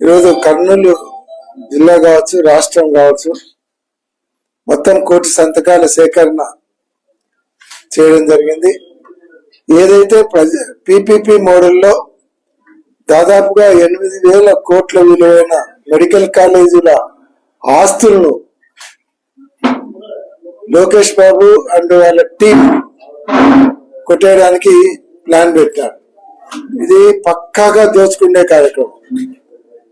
ఈరోజు కర్నూలు జిల్లా కావచ్చు రాష్ట్రం కావచ్చు మొత్తం కోటి సంతకాల సేకరణ చేయడం జరిగింది. ఏదైతే ప్రజ పీపీపీ మోడల్లో దాదాపుగా ఎనిమిది వేల కోట్ల విలువైన మెడికల్ కాలేజీల ఆస్తులను లోకేష్ బాబు అండ్ వాళ్ళ టీం కొట్టేయడానికి ప్లాన్ పెట్టారు. ఇది పక్కాగా దోచుకునే కార్యక్రమం.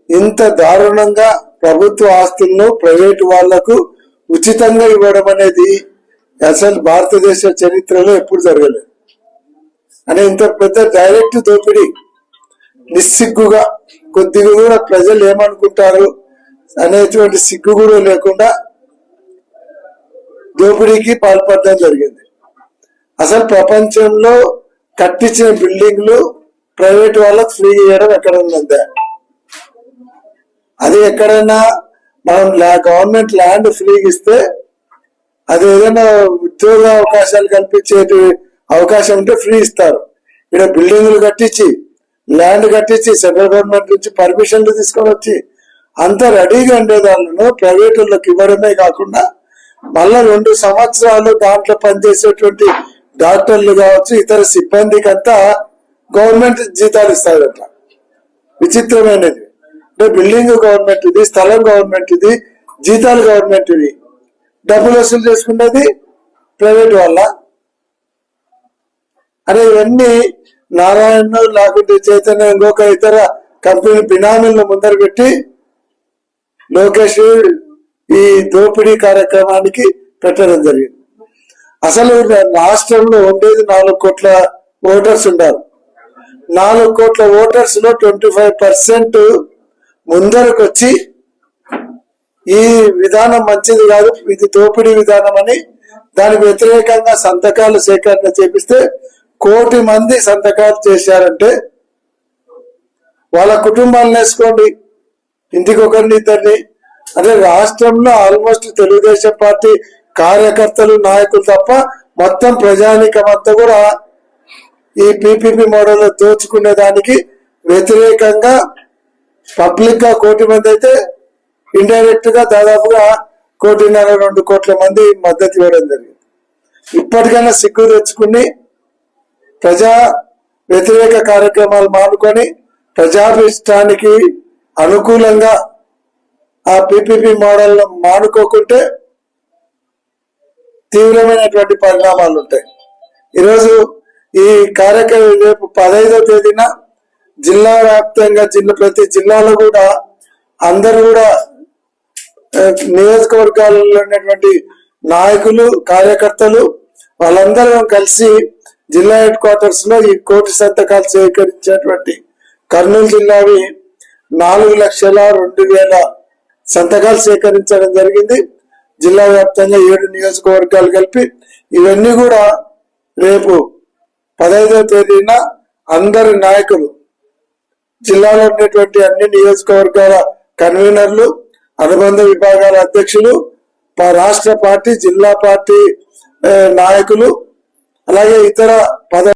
ఇంత దారుణంగా ప్రభుత్వ ఆస్తులను ప్రైవేటు వాళ్ళకు ఉచితంగా ఇవ్వడం అనేది అసలు భారతదేశ చరిత్రలో ఎప్పుడు జరగలేదు. అని ఇంత పెద్ద డైరెక్ట్ దోపిడీ నిస్సిగ్గుగా కొద్దిగా కూడా ప్రజలు ఏమనుకుంటారు అనేటువంటి సిగ్గు కూడా లేకుండా దోపిడీకి పాల్పడడం జరిగింది. అసలు ప్రపంచంలో కట్టించిన బిల్డింగ్లు ప్రైవేట్ వాళ్ళకు ఫ్రీ చేయడం ఎక్కడ ఉందంటే అది ఎక్కడైనా మనం గవర్నమెంట్ ల్యాండ్ ఫ్రీగా ఇస్తే అది ఏదైనా ఉద్యోగ అవకాశాలు కల్పించే అవకాశం ఉంటే ఫ్రీ ఇస్తారు. ఇక్కడ బిల్డింగ్లు కట్టించి ల్యాండ్ కట్టించి సెంట్రల్ గవర్నమెంట్ నుంచి పర్మిషన్లు తీసుకొని వచ్చి అంత రెడీగా ఉండేదాళ్ళను ప్రైవేట్ వాళ్ళకి ఇవ్వడమే కాకుండా మళ్ళా రెండు సంవత్సరాలు దాంట్లో పనిచేసేటువంటి డాక్టర్లు కావచ్చు ఇతర సిబ్బందికి అంతా గవర్నమెంట్ జీతాలు ఇస్తారట. విచిత్రమైనది. అంటే బిల్డింగ్ గవర్నమెంట్ ఇది స్థలం గవర్నమెంట్ ఇది జీతాలు గవర్నమెంట్ ఇది డబ్బులు వసూలు చేసుకునేది ప్రైవేట్ వాళ్ళ. అరే ఇవన్నీ నారాయణ లేకుంటే చైతన్య ఇంకొక ఇతర కంపెనీ బినామీలను ముందర పెట్టి లోకేష్ ఈ దోపిడీ కార్యక్రమానికి పెట్టడం జరిగింది. అసలు రాష్ట్రంలో ఉండేది నాలుగు కోట్ల ఓటర్స్ ఉన్నారు నాలుగు కోట్ల ఓటర్స్లో ట్వంటీ ఫైవ్ పర్సెంట్ ముందరకు వచ్చి ఈ విధానం మంచిది కాదు ఇది దోపిడీ విధానం అని దానికి వ్యతిరేకంగా సంతకాలు సేకరణ చేపిస్తే కోటి మంది సంతకాలు చేశారంటే వాళ్ళ కుటుంబాలను వేసుకోండి ఇంటికి ఒకరిని ఇద్దరిని. అంటే రాష్ట్రంలో ఆల్మోస్ట్ తెలుగుదేశం పార్టీ కార్యకర్తలు నాయకులు తప్ప మొత్తం ప్రజానికం అంతా కూడా ఈ పీపీపీ మోడల్ దోచుకునే దానికి వ్యతిరేకంగా పబ్లిక్గా కోటి మంది అయితే ఇండైరెక్ట్గా దాదాపుగా కోటిన్నర రెండు కోట్ల మంది మద్దతు ఇవ్వడం జరిగింది. ఇప్పటికైనా సిగ్గు తెచ్చుకుని ప్రజా వ్యతిరేక కార్యక్రమాలు మానుకొని ప్రజాభిష్టానికి అనుకూలంగా ఆ పిపిపి మోడల్ మానుకోకుంటే తీవ్రమైనటువంటి పరిణామాలు ఉంటాయి. ఈరోజు ఈ కార్యక్రమం రేపు పదహైదో తేదీన జిల్లా వ్యాప్తంగా జిల్లా ప్రతి జిల్లాలో కూడా అందరు కూడా నియోజకవర్గాల్లో నియోజకవర్గాలలో ఉన్నటువంటి నాయకులు కార్యకర్తలు వాళ్ళందరం కలిసి జిల్లా హెడ్ క్వార్టర్స్లో ఈ కోటి సంతకాలు సేకరించేటువంటి కర్నూలు జిల్లావి నాలుగు లక్షల రెండు వేల సంతకాలు సేకరించడం జరిగింది. జిల్లా వ్యాప్తంగా ఏడు నియోజకవర్గాలు కలిపి ఇవన్నీ కూడా రేపు పదహైదవ తేదీన అందరి నాయకులు జిల్లాలో ఉన్నటువంటి అన్ని నియోజకవర్గాల కన్వీనర్లు అనుబంధ విభాగాల అధ్యక్షులు ప- రాష్ట్ర పార్టీ జిల్లా పార్టీ నాయకులు అలాగే ఇతర పద